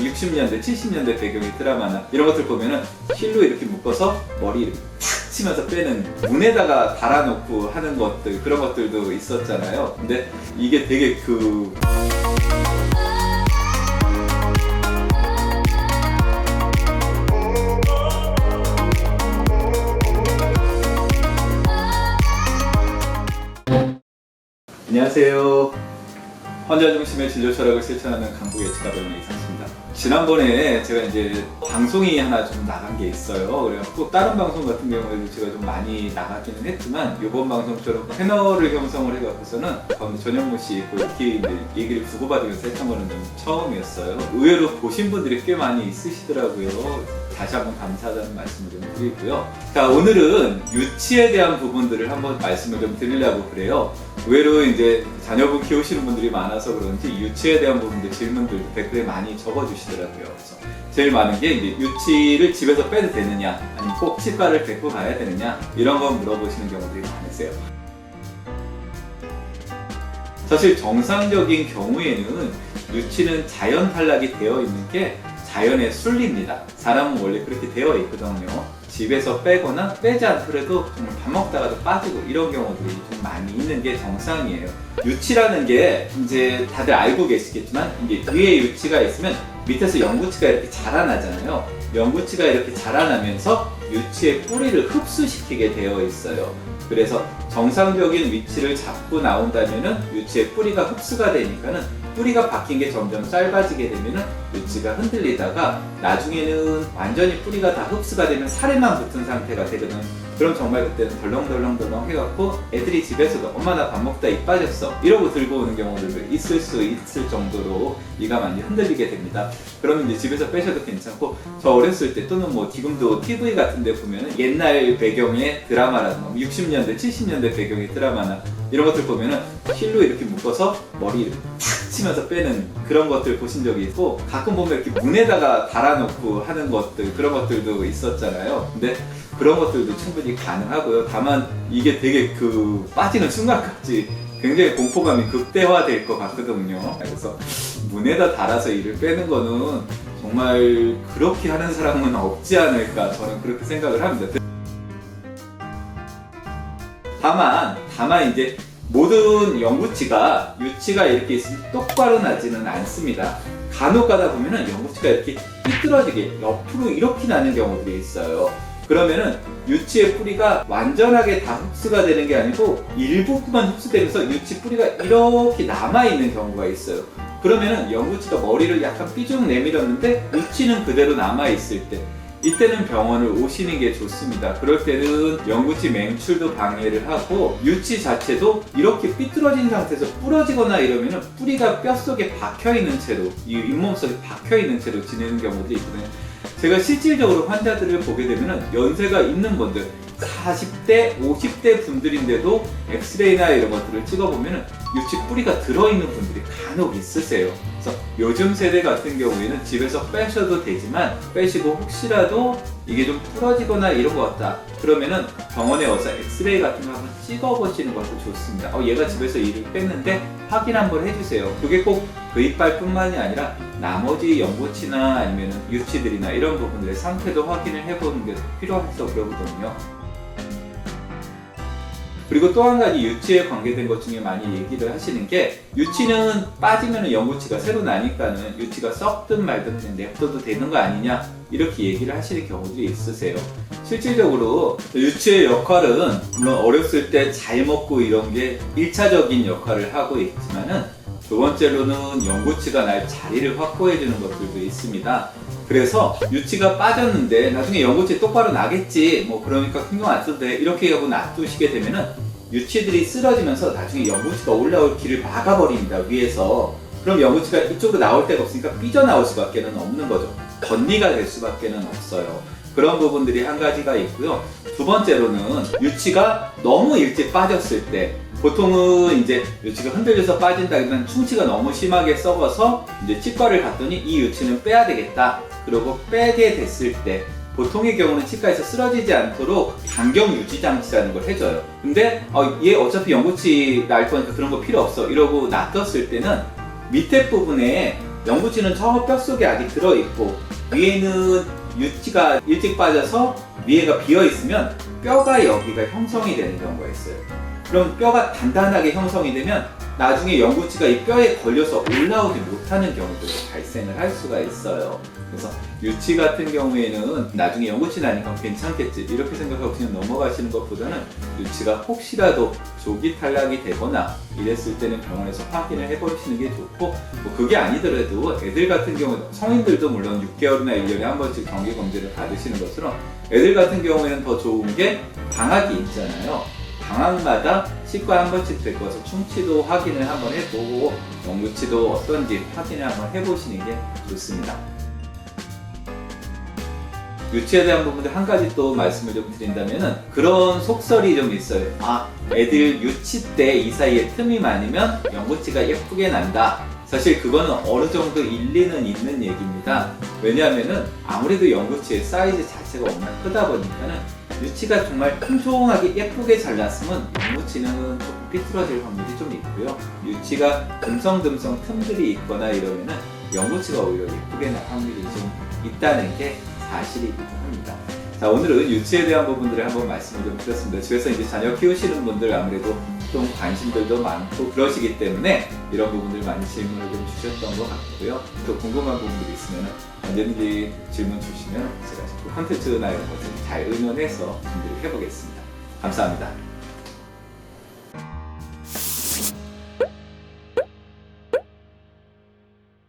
60년대, 70년대 배경의 드라마나 이런 것들 보면은 실로 이렇게 묶어서 머리 탁 치면서 빼는 문에다가 달아놓고 하는 것들 그런 것들도 있었잖아요. 근데 이게 되게 그 안녕하세요. 환자 중심의 진료 철학을 실천하는 강북의 치과 병원의 이상수입니다. 지난번에 제가 이제 방송이 하나 좀 나간 게 있어요. 그래갖고 다른 방송 같은 경우에도 제가 좀 많이 나가기는 했지만 이번 방송처럼 패널을 형성을 해갖고서는 전현무 씨 이렇게 얘기를 주고받으면서 했던 거는 좀 처음이었어요. 의외로 보신 분들이 꽤 많이 있으시더라고요. 다시 한번 감사하다는 말씀을 좀 드리고요. 자, 오늘은 유치에 대한 부분들을 한번 말씀을 좀 드리려고 그래요. 의외로 이제 자녀분 키우시는 분들이 많아서 그런지 유치에 대한 부분들 질문들 댓글에 많이 적어주시더라고요. 그래서 제일 많은 게 이제 유치를 집에서 빼도 되느냐, 아니면 꼭 치과를 데리고 가야 되느냐 이런 거 물어보시는 경우들이 많으세요. 사실 정상적인 경우에는 유치는 자연 탈락이 되어 있는 게 자연의 순리입니다. 사람은 원래 그렇게 되어 있거든요. 집에서 빼거나 빼지 않더라도 밥 먹다가도 빠지고 이런 경우들이 좀 많이 있는 게 정상이에요. 유치라는 게 이제 다들 알고 계시겠지만 이게 위에 유치가 있으면 밑에서 영구치가 이렇게 자라나잖아요. 영구치가 이렇게 자라나면서 유치의 뿌리를 흡수시키게 되어 있어요. 그래서 정상적인 위치를 잡고 나온다면은 유치의 뿌리가 흡수가 되니까는 뿌리가 바뀐 게 점점 짧아지게 되면은 유치가 흔들리다가 나중에는 완전히 뿌리가 다 흡수가 되면 살에만 붙은 상태가 되거든. 그럼 정말 그때는 덜렁덜렁덜렁 해갖고 애들이 집에서도 엄마 나 밥 먹다 이 빠졌어 이러고 들고 오는 경우들도 있을 수 있을 정도로 이가 많이 흔들리게 됩니다. 그러면 이제 집에서 빼셔도 괜찮고 저 어렸을 때 또는 뭐 지금도 TV 같은 데 보면은 옛날 배경의 드라마라든가 60년대 70년대 배경의 드라마나 이런 것들 보면은 실로 이렇게 묶어서 머리 이 치면서 빼는 그런 것들 보신 적이 있고 가끔 보면 이렇게 문에다가 달아놓고 하는 것들 그런 것들도 있었잖아요. 근데 그런 것들도 충분히 가능하고요. 다만 이게 되게 그 빠지는 순간까지 굉장히 공포감이 극대화될 것 같거든요. 그래서 문에다 달아서 이를 빼는 거는 정말 그렇게 하는 사람은 없지 않을까 저는 그렇게 생각을 합니다. 다만 다만 이제 모든 영구치가 유치가 이렇게 있으면 똑바로 나지는 않습니다. 간혹 가다 보면은 영구치가 이렇게 삐뚤어지게 옆으로 이렇게 나는 경우들이 있어요. 그러면은 유치의 뿌리가 완전하게 다 흡수가 되는 게 아니고 일부분만 흡수되면서 유치 뿌리가 이렇게 남아 있는 경우가 있어요. 그러면은 영구치가 머리를 약간 삐죽 내밀었는데 유치는 그대로 남아 있을 때 이때는 병원을 오시는 게 좋습니다. 그럴 때는 영구치 맹출도 방해를 하고 유치 자체도 이렇게 삐뚤어진 상태에서 부러지거나 이러면 뿌리가 뼛속에 박혀 있는 채로 이 잇몸 속에 박혀 있는 채로 지내는 경우도 있거든요. 제가 실질적으로 환자들을 보게 되면 연세가 있는 분들 40대, 50대 분들인데도 엑스레이나 이런 것들을 찍어보면 유치 뿌리가 들어있는 분들이 간혹 있으세요. 그래서 요즘 세대 같은 경우에는 집에서 빼셔도 되지만 빼시고 혹시라도 이게 좀 부러지거나 이런 것 같다. 그러면은 병원에 와서 엑스레이 같은 거 한번 찍어보시는 것도 좋습니다. 어, 얘가 집에서 이를 뺐는데 확인 한번 해주세요. 그게 꼭 그 이빨뿐만이 아니라 나머지 연고치나 아니면 유치들이나 이런 부분들의 상태도 확인을 해보는 게 필요해서 그러거든요. 그리고 또 한 가지 유치에 관계된 것 중에 많이 얘기를 하시는 게 유치는 빠지면 연구치가 새로 나니까는 유치가 썩든 말든 냅둬도 되는 거 아니냐 이렇게 얘기를 하시는 경우들이 있으세요. 실질적으로 유치의 역할은 물론 어렸을 때 잘 먹고 이런 게 1차적인 역할을 하고 있지만은 두 번째로는 연구치가 날 자리를 확보해 주는 것들도 있습니다. 그래서 유치가 빠졌는데 나중에 연구치 똑바로 나겠지 뭐 그러니까 신경 안 써도 돼 이렇게 하고 놔두시게 되면은 유치들이 쓰러지면서 나중에 연구치가 올라올 길을 막아버립니다 위에서. 그럼 연구치가 이쪽으로 나올 데가 없으니까 삐져나올 수밖에 는 없는 거죠. 덧니가 될 수밖에 는 없어요. 그런 부분들이 한 가지가 있고요. 두 번째로는 유치가 너무 일찍 빠졌을 때 보통은 이제 유치가 흔들려서 빠진다기보다는 충치가 너무 심하게 썩어서 이제 치과를 갔더니 이 유치는 빼야 되겠다. 그리고 빼게 됐을 때 보통의 경우는 치과에서 쓰러지지 않도록 강경 유지 장치라는 걸 해줘요. 근데 어, 얘 어차피 연구치 날 거니까 그런 거 필요 없어 이러고 놔뒀을 때는 밑에 부분에 영구치는 저 뼛속에 아직 들어있고 위에는 유치가 일찍 빠져서 위에가 비어있으면 뼈가 여기가 형성이 되는 경우가 있어요. 그럼 뼈가 단단하게 형성이 되면 나중에 영구치가 이 뼈에 걸려서 올라오지 못하는 경우들이 발생을 할 수가 있어요. 그래서 유치 같은 경우에는 나중에 영구치 나니까 괜찮겠지 이렇게 생각하고 그냥 넘어가시는 것보다는 유치가 혹시라도 조기 탈락이 되거나 이랬을 때는 병원에서 확인을 해보시는 게 좋고 뭐 그게 아니더라도 애들 같은 경우 성인들도 물론 6개월이나 1년에 한 번씩 정기 검진을 받으시는 것처럼 애들 같은 경우에는 더 좋은 게 방학이 있잖아요. 방학마다 치과 한 번씩 데리고서 충치도 확인을 한번 해보고 영구치도 어떤지 확인을 한번 해보시는 게 좋습니다. 유치에 대한 부분들 한 가지 또 말씀을 좀 드린다면은 그런 속설이 좀 있어요. 아, 애들 유치 때 이 사이에 틈이 많으면 영구치가 예쁘게 난다. 사실 그거는 어느 정도 일리는 있는 얘기입니다. 왜냐하면은 아무래도 영구치의 사이즈 자체가 워낙 크다 보니까는 유치가 정말 통통하게 예쁘게 잘 났으면 영구치는 조금 삐뚤어질 확률이 좀 있고요. 유치가 듬성듬성 틈들이 있거나 이러면은 영구치가 오히려 예쁘게 날 확률이 좀 있다는 게 사실이기도 합니다. 자 오늘은 유치에 대한 부분들을 한번 말씀을 좀 드렸습니다. 집에서 이제 자녀 키우시는 분들 아무래도 좀 관심들도 많고 그러시기 때문에 이런 부분들 많이 질문을 좀 주셨던 것 같고요. 또 궁금한 부분들이 있으면 언제든지 질문 주시면 제가 또 컨텐츠나 이런 것들 잘 의논해서 준비를 해보겠습니다. 감사합니다.